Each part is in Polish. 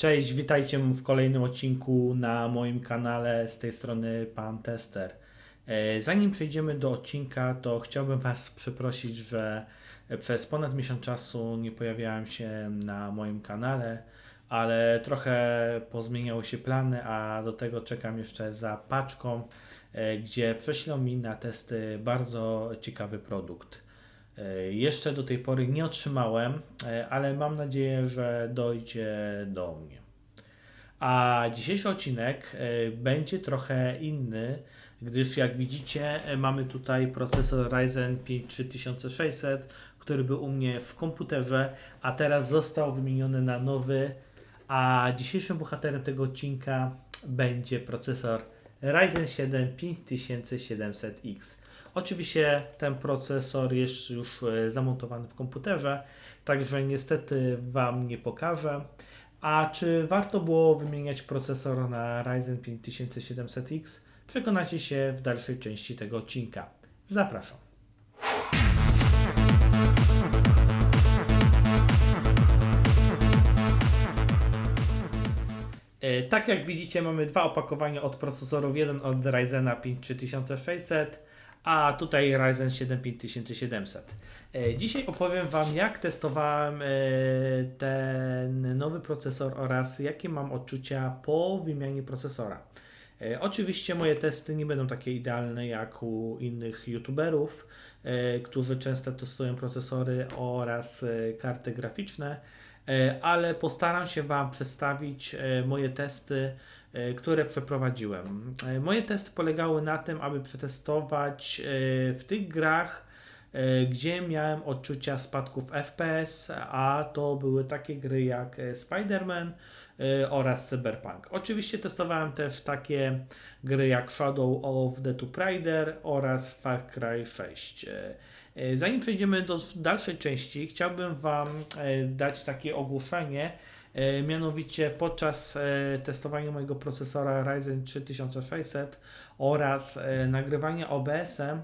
Cześć, witajcie w kolejnym odcinku na moim kanale z tej strony Pan Tester. E, Zanim przejdziemy do odcinka, to chciałbym Was przeprosić, że przez ponad miesiąc czasu nie pojawiałem się na moim kanale, ale trochę pozmieniały się plany, a do tego czekam jeszcze za paczką, e, gdzie prześlą mi na testy bardzo ciekawy produkt. E, Jeszcze do tej pory nie otrzymałem, e, ale mam nadzieję, że dojdzie do mnie. A dzisiejszy odcinek e, będzie trochę inny, gdyż jak widzicie, mamy tutaj procesor Ryzen 5 3600, który był u mnie w komputerze, a teraz został wymieniony na nowy. A dzisiejszym bohaterem tego odcinka będzie procesor Ryzen 7 5700X. Oczywiście ten procesor jest już e, zamontowany w komputerze, także niestety Wam nie pokażę. A czy warto było wymieniać procesor na Ryzen 5700X? Przekonacie się w dalszej części tego odcinka. Zapraszam. Tak jak widzicie, mamy dwa opakowania od procesorów. Jeden od Ryzena 5 3600, a tutaj Ryzen 7 5700. E, Dzisiaj opowiem Wam, jak testowałem e, ten nowy procesor oraz jakie mam odczucia po wymianie procesora. E, Oczywiście moje testy nie będą takie idealne jak u innych youtuberów, e, którzy często testują procesory oraz e, karty graficzne, e, ale postaram się Wam przedstawić e, moje testy, e, które przeprowadziłem. E, Moje testy polegały na tym, aby przetestować e, w tych grach, e, gdzie miałem odczucia spadków FPS, a to były takie gry jak e, Spider-Man e, oraz Cyberpunk. Oczywiście testowałem też takie gry jak Shadow of the Tomb Raider oraz Far Cry 6. E, Zanim przejdziemy do dalszej części, chciałbym Wam e, dać takie ogłoszenie, e, mianowicie podczas testowania mojego procesora Ryzen 3600 oraz nagrywania OBS-em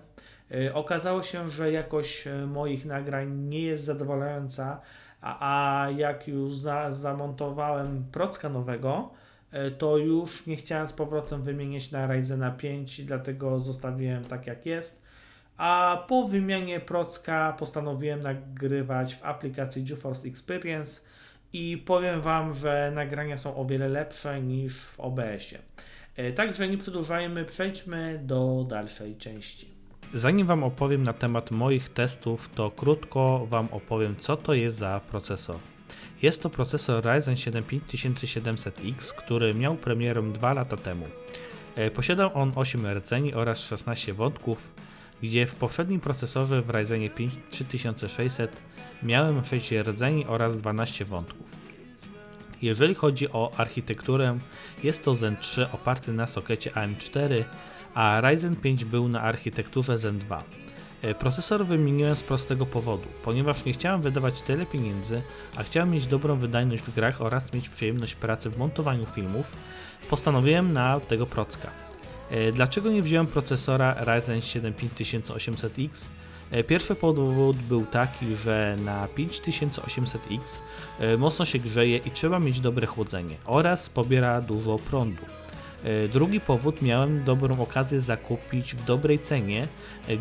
okazało się, że jakość moich nagrań nie jest zadowalająca, a, jak już za, zamontowałem procka nowego, to już nie chciałem z powrotem wymieniać na Ryzena 5, dlatego zostawiłem tak jak jest. A po wymianie procka postanowiłem nagrywać w aplikacji GeForce Experience i powiem Wam, że nagrania są o wiele lepsze niż w OBS-ie. E, Także nie przedłużajmy, przejdźmy do dalszej części. Zanim Wam opowiem na temat moich testów, to krótko Wam opowiem, co to jest za procesor. Jest to procesor Ryzen 7 5700X, który miał premierę 2 lata temu. E, Posiadał on 8 rdzeni oraz 16 wątków, gdzie w poprzednim procesorze w Ryzenie 5 3600 miałem 6 rdzeni oraz 12 wątków. Jeżeli chodzi o architekturę, jest to Zen 3 oparty na sokecie AM4, a Ryzen 5 był na architekturze Zen 2. E, Procesor wymieniłem z prostego powodu, ponieważ nie chciałem wydawać tyle pieniędzy, a chciałem mieć dobrą wydajność w grach oraz mieć przyjemność pracy w montowaniu filmów, postanowiłem na tego procka. E, Dlaczego nie wziąłem procesora Ryzen 7 5800X? E, Pierwszy powód był taki, że na 5800X e, mocno się grzeje i trzeba mieć dobre chłodzenie oraz pobiera dużo prądu. Drugi powód miałem dobrą okazję zakupić w dobrej cenie,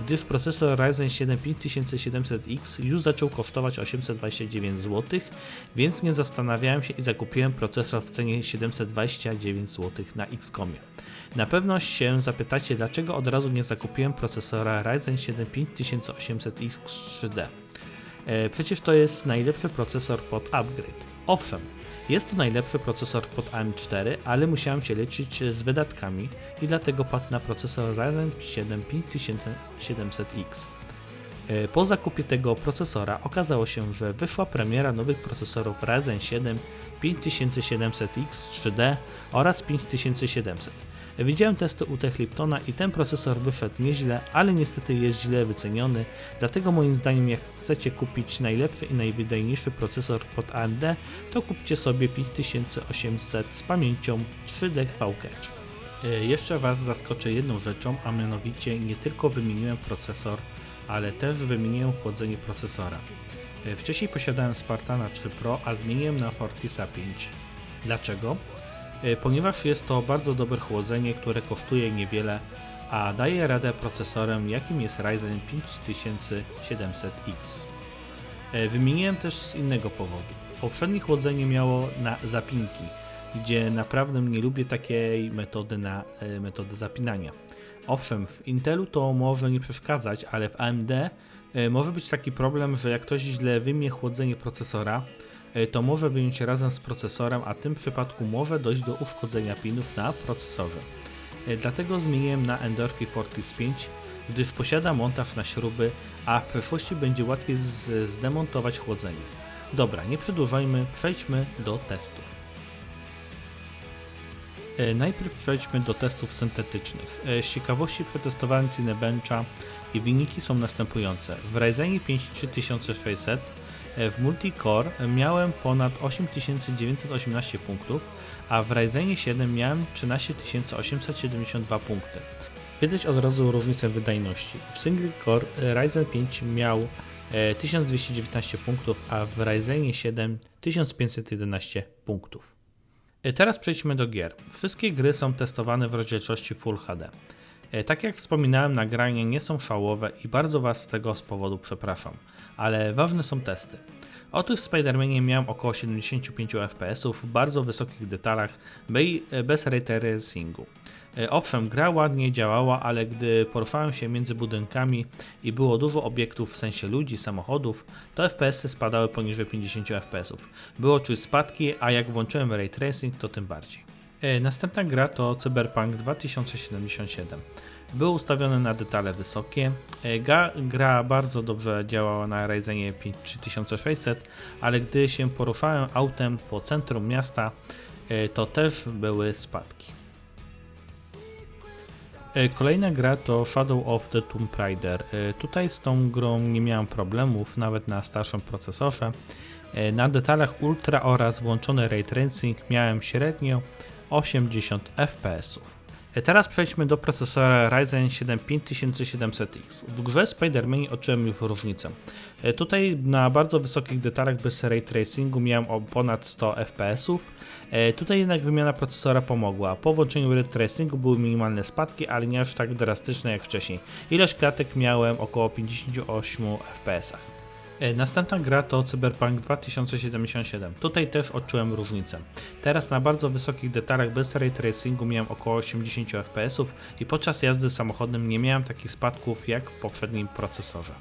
gdyż procesor Ryzen 7 5700X już zaczął kosztować 829 zł, więc nie zastanawiałem się i zakupiłem procesor w cenie 729 zł na Xcomie. Na pewno się zapytacie, dlaczego od razu nie zakupiłem procesora Ryzen 7 5800X 3D. E, Przecież to jest najlepszy procesor pod upgrade. Owszem, jest to najlepszy procesor pod AM4, ale musiałem się liczyć z wydatkami i dlatego padł na procesor Ryzen 7 5700X. E, Po zakupie tego procesora okazało się, że wyszła premiera nowych procesorów Ryzen 7 5700X 3D oraz 5700. Widziałem testy u Techliptona i ten procesor wyszedł nieźle, ale niestety jest źle wyceniony, dlatego moim zdaniem jak chcecie kupić najlepszy i najwydajniejszy procesor pod AMD, to kupcie sobie 5800 z pamięcią 3D VCache. E, Jeszcze Was zaskoczę jedną rzeczą, a mianowicie nie tylko wymieniłem procesor, ale też wymieniłem chłodzenie procesora. E, Wcześniej posiadałem Spartana 3 Pro, a zmieniłem na Fortisa 5. Dlaczego? E, Ponieważ jest to bardzo dobre chłodzenie, które kosztuje niewiele, a daje radę procesorem, jakim jest Ryzen 5700X. E, Wymieniłem też z innego powodu. Poprzednie chłodzenie miało na zapinki, gdzie naprawdę nie lubię takiej metody na e, metodę zapinania. Owszem, w Intelu to może nie przeszkadzać, ale w AMD może być taki problem, że jak ktoś źle wymie chłodzenie procesora, to może wyjąć razem z procesorem, a w tym przypadku może dojść do uszkodzenia pinów na procesorze. E, Dlatego zmieniłem na Endorphi Fortress 5, gdyż posiada montaż na śruby, a w przyszłości będzie łatwiej zdemontować chłodzenie. Dobra, nie przedłużajmy, przejdźmy do testów. E, Najpierw przejdźmy do testów syntetycznych. E, Z ciekawości przetestowałem Cinebencha i wyniki są następujące. W Ryzenie 5 3600 e, w Multicore miałem ponad 8918 punktów, a w Ryzenie 7 miałem 13872 punkty. Widać od razu różnicę wydajności. W Single Core e, Ryzen 5 miał e, 1219 punktów, a w Ryzenie 7 1511 punktów. E, Teraz przejdźmy do gier. Wszystkie gry są testowane w rozdzielczości Full HD. E, Tak jak wspominałem, nagrania nie są szałowe i bardzo Was z tego z powodu przepraszam, ale ważne są testy. Otóż w Spider-Manie miałem około 75 fps w bardzo wysokich detalach bez ray tracingu. E, Owszem, gra ładnie działała, ale gdy poruszałem się między budynkami i było dużo obiektów w sensie ludzi, samochodów, to FPS-y spadały poniżej 50 fps. Było czuć spadki, a jak włączyłem ray tracing, to tym bardziej. E, Następna gra to Cyberpunk 2077. Był ustawiony na detale wysokie. E, Ga, gra bardzo dobrze działała na Ryzenie 5 3600, ale gdy się poruszałem autem po centrum miasta, e, to też były spadki. E, Kolejna gra to Shadow of the Tomb Raider. Tutaj z tą grą nie miałem problemów, nawet na starszym procesorze. Na detalach ultra oraz włączony ray tracing miałem średnio 80 fps. E, Teraz przejdźmy do procesora Ryzen 7 5700X. W grze Spider-Man odczułem już różnicę. E, Tutaj na bardzo wysokich detalach bez ray tracingu miałem o ponad 100 fps. E, Tutaj jednak wymiana procesora pomogła. Po włączeniu ray tracingu były minimalne spadki, ale nie aż tak drastyczne jak wcześniej. Ilość klatek miałem około 58 fps. E, Następna gra to Cyberpunk 2077. Tutaj też odczułem różnicę. Teraz na bardzo wysokich detalach bez ray tracingu miałem około 80 fps i podczas jazdy samochodem nie miałem takich spadków jak w poprzednim procesorze.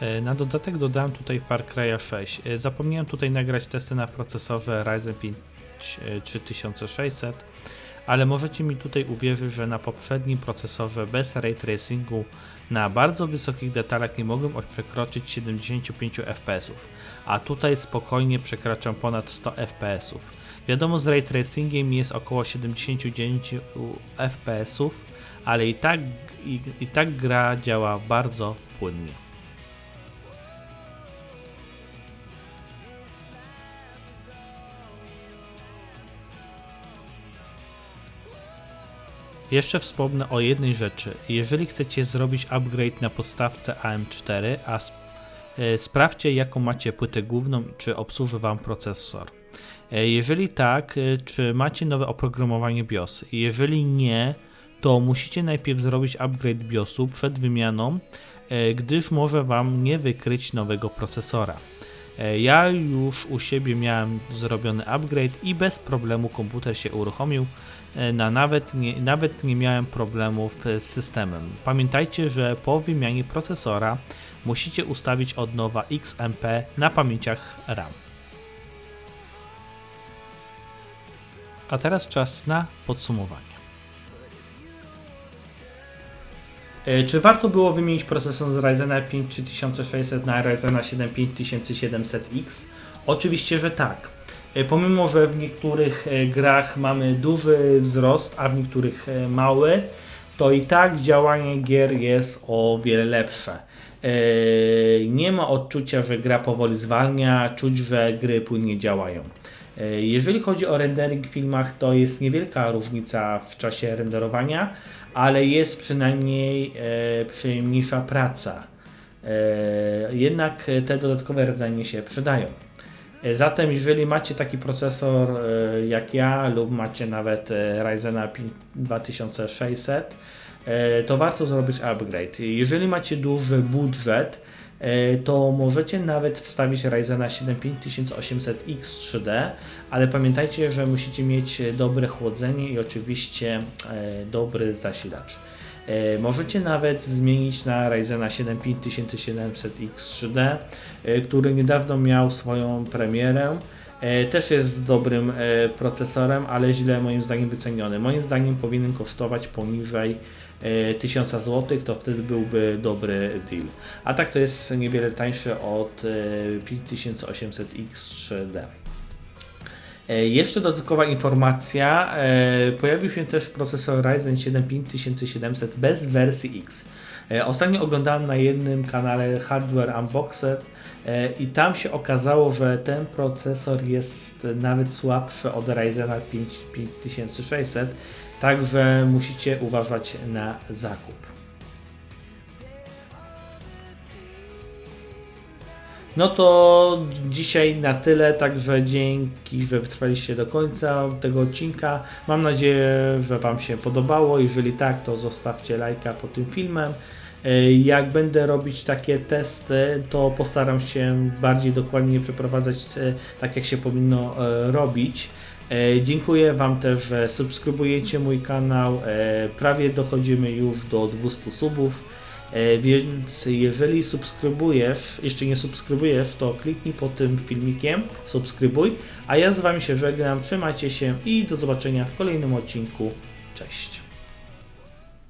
E, Na dodatek dodałem tutaj Far Cry 6. E, Zapomniałem tutaj nagrać testy na procesorze Ryzen 5 e, 3600, ale możecie mi tutaj uwierzyć, że na poprzednim procesorze bez ray tracingu na bardzo wysokich detalach nie mogłem przekroczyć 75 fps, a tutaj spokojnie przekraczam ponad 100 fps. Wiadomo, z ray tracingiem jest około 79 fps, ale i tak, i, i tak gra działa bardzo płynnie. Jeszcze wspomnę o jednej rzeczy. Jeżeli chcecie zrobić upgrade na podstawce AM4, a sp- e, sprawdźcie jaką macie płytę główną, czy obsłuży Wam procesor. E, Jeżeli tak, e, czy macie nowe oprogramowanie BIOS? Jeżeli nie, to musicie najpierw zrobić upgrade BIOSu przed wymianą, gdyż może Wam nie wykryć nowego procesora. E, Ja już u siebie miałem zrobiony upgrade i bez problemu komputer się uruchomił. E, Na nawet, nie, nawet nie miałem problemów z systemem. Pamiętajcie, że po wymianie procesora musicie ustawić od nowa XMP na pamięciach RAM. A teraz czas na podsumowanie. Czy warto było wymienić procesor z Ryzena 5 3600 na Ryzena 7 5700X? Oczywiście, że tak. E, Pomimo, że w niektórych e, grach mamy duży wzrost, a w niektórych e, mały, to i tak działanie gier jest o wiele lepsze. E, Nie ma odczucia, że gra powoli zwalnia, czuć, że gry płynnie działają. E, Jeżeli chodzi o rendering w filmach, to jest niewielka różnica w czasie renderowania, ale jest przynajmniej e, przyjemniejsza praca. E, Jednak te dodatkowe rdzenie się przydają. E, Zatem jeżeli macie taki procesor e, jak ja lub macie nawet e, Ryzena 5 2600, e, to warto zrobić upgrade. Jeżeli macie duży budżet, to możecie nawet wstawić Ryzena 7 5800X3D, ale pamiętajcie, że musicie mieć dobre chłodzenie i oczywiście e, dobry zasilacz. E, Możecie nawet zmienić na Ryzena 7 5700X3D, e, który niedawno miał swoją premierę. E, Też jest dobrym e, procesorem, ale źle moim zdaniem wyceniony. Moim zdaniem powinien kosztować poniżej e, 1000 zł, to wtedy byłby dobry deal. A tak to jest niewiele tańszy od e, 5800X3D. E, Jeszcze dodatkowa informacja, e, pojawił się też procesor Ryzen 7 5700 bez wersji X. E, Ostatnio oglądałem na jednym kanale Hardware Unboxed e, i tam się okazało, że ten procesor jest nawet słabszy od Ryzena 5 5600, także musicie uważać na zakup. No to dzisiaj na tyle, także dzięki, że wytrwaliście do końca tego odcinka. Mam nadzieję, że Wam się podobało. Jeżeli tak, to zostawcie lajka pod tym filmem. E, Jak będę robić takie testy, to postaram się bardziej dokładnie przeprowadzać e, tak, jak się powinno e, robić. E, Dziękuję Wam też, że subskrybujecie mój kanał. E, Prawie dochodzimy już do 200 subów. E, Więc jeżeli subskrybujesz, jeszcze nie subskrybujesz, to kliknij pod tym filmikiem, subskrybuj. A ja z Wami się żegnam, trzymajcie się i do zobaczenia w kolejnym odcinku. Cześć.